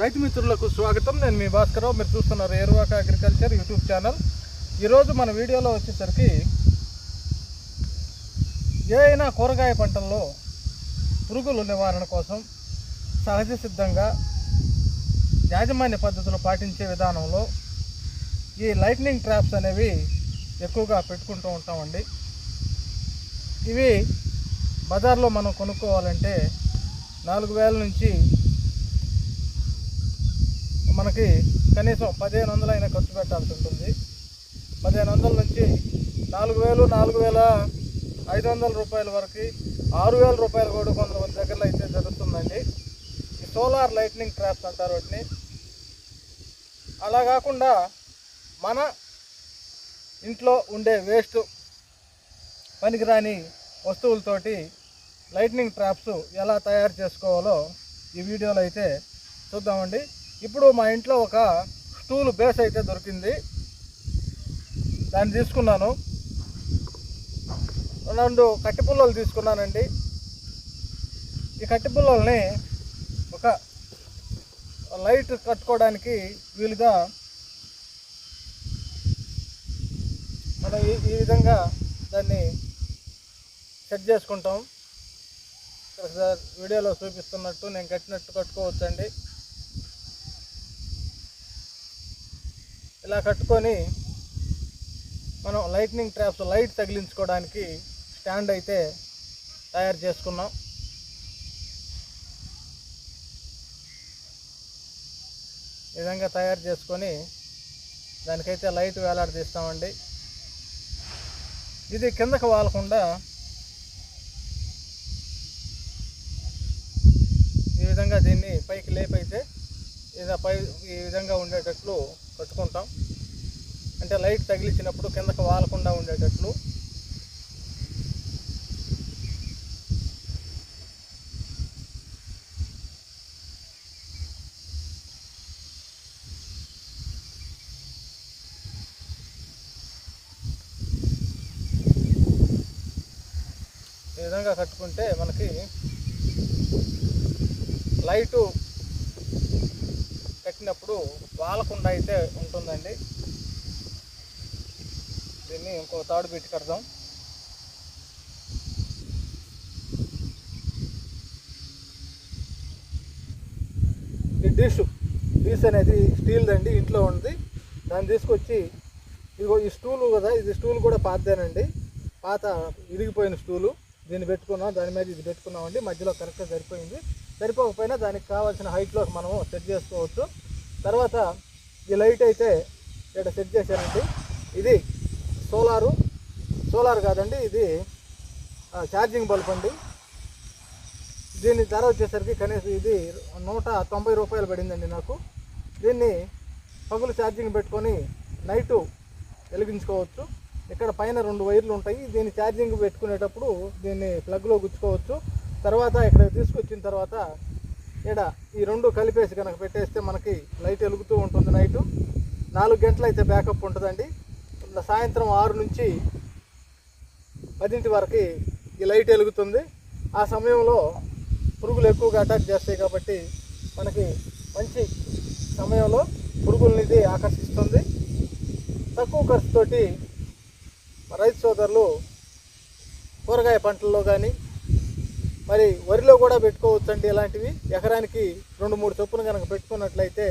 రైతు మిత్రులకు స్వాగతం. నేను మీ భాస్కరరావు. మీరు చూస్తున్నారు ఏరువాక అగ్రికల్చర్ యూట్యూబ్ ఛానల్. ఈరోజు మన వీడియోలో వచ్చేసరికి ఏ అయినా కూరగాయ పంటల్లో పురుగుల నివారణ కోసం సహజ సిద్ధంగా యాజమాన్య పద్ధతులు పాటించే విధానంలో ఈ లైట్నింగ్ ట్రాప్స్ అనేవి ఎక్కువగా పెట్టుకుంటూ ఉంటామండి. ఇవి బజార్లో మనం కొనుక్కోవాలంటే నాలుగు వేల నుంచి మనకి కనీసం పదిహేను వందలు అయినా ఖర్చు పెట్టాల్సి ఉంటుంది. పదిహేను వందల నుంచి నాలుగు వేలు నాలుగు వేల ఐదు వందల రూపాయల వరకు ఆరు వేల రూపాయలు కూడా కొంతమంది దగ్గరలో అయితే జరుగుతుందండి. ఈ సోలార్ లైట్నింగ్ ట్రాప్స్ అంటారు వాటిని. అలా కాకుండా మన ఇంట్లో ఉండే వేస్ట్ పనికిరాని వస్తువులతోటి లైట్నింగ్ ట్రాప్స్ ఎలా తయారు చేసుకోవాలో ఈ వీడియోలో అయితే చూద్దామండి. ఇప్పుడు మా ఇంట్లో ఒక స్టూల్ బేస్ అయితే దొరికింది. దాన్ని తీసుకున్నాను. రెండు కట్టి పుల్లలు తీసుకున్నానండి. ఈ కట్టి పుల్లల్ని ఒక లైట్ కట్టుకోవడానికి వీలుగా మనం ఈ ఈ విధంగా దాన్ని సెట్ చేసుకుంటాం. ఇక్కడ సార్ వీడియోలో చూపిస్తున్నట్టు నేను కట్టినట్టు కట్టుకోవచ్చండి. ఇలా కట్టుకొని మనం లైట్నింగ్ ట్రాప్స్ లైట్ తగిలించుకోవడానికి స్టాండ్ అయితే తయారు చేసుకున్నాం. ఈ విధంగా తయారు చేసుకొని దానికైతే లైట్ వేలాడదీస్తామండి. ఇది కిందకు వాలకుండా ఈ విధంగా దీన్ని పైకి లేపైతే ఇలా పై ఈ విధంగా ఉండేటట్లు కట్టుకుంటాం అంటే లైట్ తగిలించినప్పుడు కిందకు వాలకుండా ఉండేటట్లు. ఈ విధంగా కట్టుకుంటే మనకి లైటు పెట్టినప్పుడు వాలకుండా అయితే ఉంటుందండి. దీన్ని ఇంకో తాడు పెట్టి కడదాం. ఈ డిష్ డిష్ అనేది స్టీల్ది అండి ఇంట్లో ఉంది. దాన్ని తీసుకొచ్చి ఇదిగో ఈ స్టూలు కదా ఇది స్టూల్ కూడా పాతదేనండి. పాత ఇరిగిపోయిన స్టూలు. దీన్ని పెట్టుకున్నాం దాని మీద ఇది పెట్టుకున్నామండి. మధ్యలో కరెక్ట్గా సరిపోయింది. సరిపోకపోయినా దానికి కావాల్సిన హైట్లో మనం సెట్ చేసుకోవచ్చు. తర్వాత ఈ లైట్ అయితే ఇక్కడ సెట్ చేశానండి ఇది సోలారు. సోలార్ కాదండి ఇది ఛార్జింగ్ బల్బ్ అండి. దీని ధర వచ్చేసరికి కనీసం ఇది నూట తొంభై రూపాయలు పడిందండి నాకు. దీన్ని పగులు ఛార్జింగ్ పెట్టుకొని నైటు వెలిగించుకోవచ్చు. ఇక్కడ పైన రెండు వైర్లు ఉంటాయి. దీన్ని ఛార్జింగ్ పెట్టుకునేటప్పుడు దీన్ని ప్లగ్లో గుచ్చుకోవచ్చు. తర్వాత ఇక్కడ తీసుకొచ్చిన తర్వాత ఇక్కడ ఈ రెండు కలిపేసి కనుక పెట్టేస్తే మనకి లైట్ వెలుగుతూ ఉంటుంది నైటు. నాలుగు గంటలు అయితే బ్యాకప్ ఉంటుందండి. సాయంత్రం ఆరు నుంచి పదింటి వరకు ఈ లైట్ వెలుగుతుంది. ఆ సమయంలో పురుగులు ఎక్కువగా అటాక్ చేస్తాయి కాబట్టి మనకి మంచి సమయంలో పురుగుల్ని ఇది ఆకర్షిస్తుంది. తక్కువ ఖర్చుతోటి రైతు సోదరులు కూరగాయ పంటల్లో కానీ మరి వరిలో కూడా పెట్టుకోవచ్చండి ఇలాంటివి. ఎకరానికి రెండు మూడు చొప్పున కనుక పెట్టుకున్నట్లయితే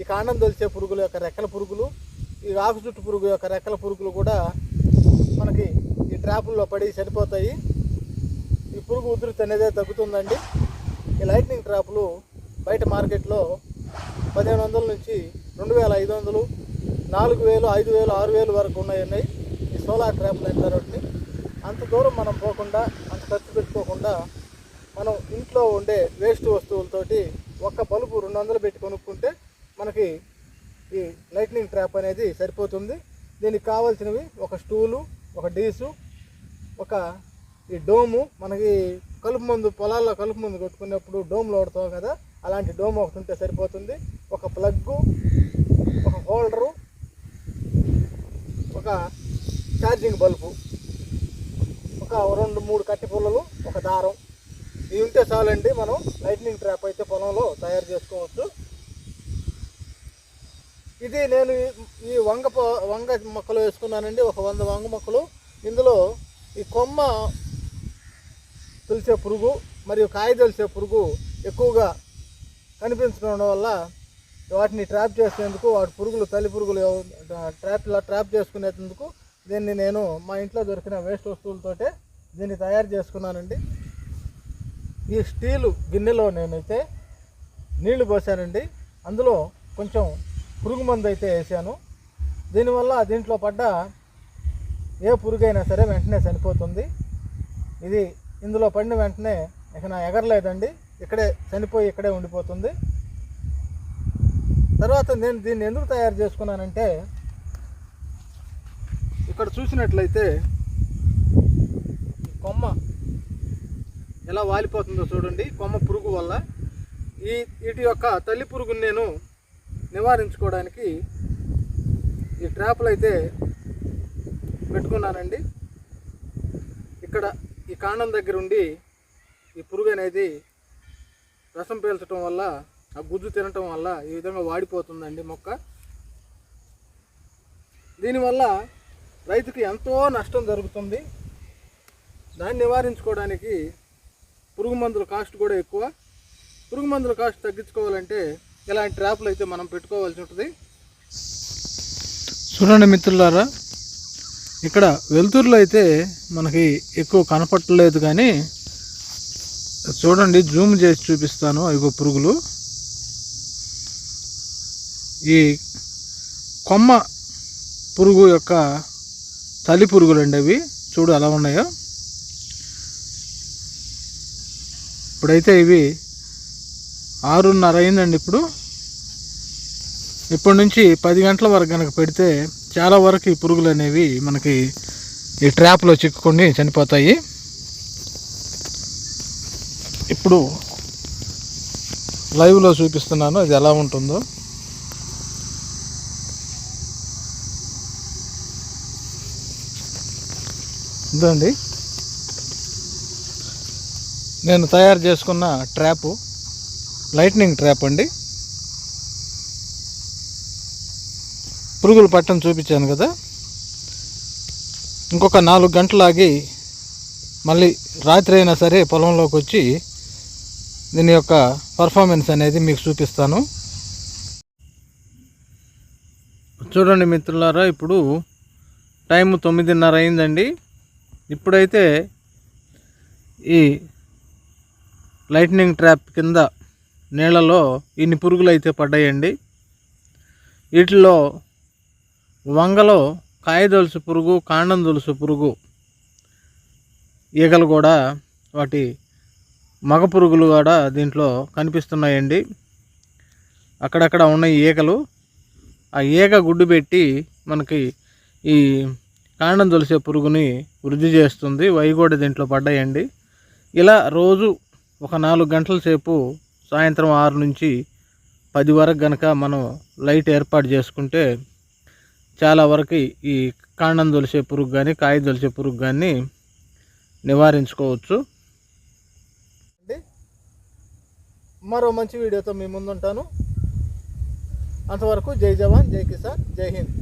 ఈ కాండం దొలిచే పురుగుల యొక్క రెక్కల పురుగులు ఈ ఆకు చుట్టు పురుగు యొక్క రెక్కల పురుగులు కూడా మనకి ఈ ట్రాపుల్లో పడి చనిపోతాయి. ఈ పురుగు ఉధృతి అనేది తగ్గుతుందండి. ఈ లైట్నింగ్ ట్రాపులు బయట మార్కెట్లో పదిహేను వందల నుంచి రెండు వేల ఐదు వందలు నాలుగు వేలు ఐదు వేలు ఆరు వేలు వరకు ఉన్నాయి ఉన్నాయి ఈ సోలార్ ట్రాప్లు అంటారు అంత దూరం మనం పోకుండా అంత ఖర్చు పెట్టుకోకుండా మనం ఇంట్లో ఉండే వేస్ట్ వస్తువులతోటి ఒక్క బల్బు రెండు వందలు పెట్టి కొనుక్కుంటే మనకి ఈ లైట్నింగ్ ట్రాప్ అనేది సరిపోతుంది. దీనికి కావాల్సినవి ఒక స్టూలు ఒక డీసు ఒక ఈ డోము. మనకి కలుపు మందు పొలాల్లో కలుపు మందు కొట్టుకున్నప్పుడు డోమ్లో వాడతాం కదా అలాంటి డోమ్ ఒకటి ఉంటే సరిపోతుంది. ఒక ప్లగ్గు ఒక హోల్డరు ఒక ఛార్జింగ్ బల్బు ఒక రెండు మూడు కట్టె పుల్లలు ఒక చాలండి మనం లైట్నింగ్ ట్రాప్ అయితే పొలంలో తయారు చేసుకోవచ్చు. ఇది నేను ఈ- వంగ వంగ మొక్కలు వేసుకున్నానండి ఒక వంద వంగ మొక్కలు. ఇందులో ఈ కొమ్మ తులిసే పురుగు మరియు కాయ తెలిసే పురుగు ఎక్కువగా కనిపించడం వల్ల వాటిని ట్రాప్ చేసేందుకు వాటి పురుగులు తల్లి పురుగులు ట్రాప్ ఇలా ట్రాప్ చేసుకునేందుకు దీన్ని నేను మా ఇంట్లో దొరికిన వేస్ట్ వస్తువులతోటే దీన్ని తయారు చేసుకున్నానండి. ఈ స్టీలు గిన్నెలో నేనైతే నీళ్ళు పోసానండి. అందులో కొంచెం పురుగు మందు అయితే వేసాను. దీనివల్ల దీంట్లో పడ్డ ఏ పురుగైనా సరే వెంటనే చనిపోతుంది. ఇది ఇందులో పడిన వెంటనే ఇక నా ఎగరలేదండి. ఇక్కడే చనిపోయి ఇక్కడే ఉండిపోతుంది. తర్వాత నేను దీన్ని ఎందుకు తయారు చేసుకున్నానంటే ఇక్కడ చూసినట్లయితే కొమ్మ ఎలా వాలిపోతుందో చూడండి. కొమ్మ పురుగు వల్ల ఈ వీటి యొక్క తల్లి పురుగుని నేను నివారించుకోవడానికి ఈ ట్రాప్లు అయితే పెట్టుకున్నానండి. ఇక్కడ ఈ కాండం దగ్గర ఉండి ఈ పురుగు అనేది రసం పీల్చడం వల్ల ఆ గుజ్జు తినటం వల్ల ఈ విధంగా వాడిపోతుందండి మొక్క. దీనివల్ల రైతుకి ఎంతో నష్టం జరుగుతుంది. దాన్ని నివారించుకోవడానికి పురుగు మందుల కాస్ట్ కూడా ఎక్కువ. పురుగు మందుల కాస్ట్ తగ్గించుకోవాలంటే ఇలాంటి ట్రాప్లు అయితే మనం పెట్టుకోవాల్సి ఉంటుంది. చూడండి మిత్రులారా ఇక్కడ వెలుతురులో అయితే మనకి ఎక్కువ కనపట్టలేదు కానీ చూడండి జూమ్ చేసి చూపిస్తాను ఇగో పురుగులు. ఈ కొమ్మ పురుగు యొక్క తల్లి పురుగులు అండి అవి. చూడు ఎలా ఉన్నాయో? ఇప్పుడైతే ఇవి ఆరున్నర అయిందండి ఇప్పుడు. ఇప్పటి నుంచి పది గంటల వరకు కనుక పెడితే చాలా వరకు ఈ పురుగులు అనేవి మనకి ఈ ట్రాప్లో చిక్కుకొని చనిపోతాయి. ఇప్పుడు లైవ్లో చూపిస్తున్నాను అది ఎలా ఉంటుందో. ఇదండి. నేను తయారు చేసుకున్న ట్రాపు లైట్నింగ్ ట్రాప్ అండి. పురుగులు పట్టం చూపించాను కదా. ఇంకొక నాలుగు గంటలాగి మళ్ళీ రాత్రి అయినా సరే పొలంలోకి వచ్చి దీని యొక్క పర్ఫార్మెన్స్ అనేది మీకు చూపిస్తాను. చూడండి మిత్రులారా ఇప్పుడు టైం తొమ్మిదిన్నర అయిందండి. ఇప్పుడైతే ఈ లైట్నింగ్ ట్రాప్ కింద నీళ్ళలో ఇన్ని పురుగులు అయితే పడ్డాయండి. వీటిలో వంగలో కాయదొలుసు పురుగు కాండం దొలుసు పురుగు ఈగలు కూడా వాటి మగ పురుగులు కూడా దీంట్లో కనిపిస్తున్నాయండి. అక్కడక్కడ ఉన్న ఈగలు. ఆ ఈగ గుడ్డు పెట్టి మనకి ఈ కాండం దొలిసే పురుగుని వృద్ధి చేస్తుంది. వై కూడా దీంట్లో పడ్డాయండి. ఇలా రోజు ఒక నాలుగు గంటల సేపు సాయంత్రం ఆరు నుంచి పది వరకు గనక మనం లైట్ ఏర్పాటు చేసుకుంటే చాలా వరకు ఈ కాండం దొలిసే పురుగు కానీ కాయ దొలిసే పురుగు కానీ నివారించుకోవచ్చు. మరో మంచి వీడియోతో మీ ముందుంటాను. అంతవరకు జై జవాన్ జై కిసాన్ జై హింద్.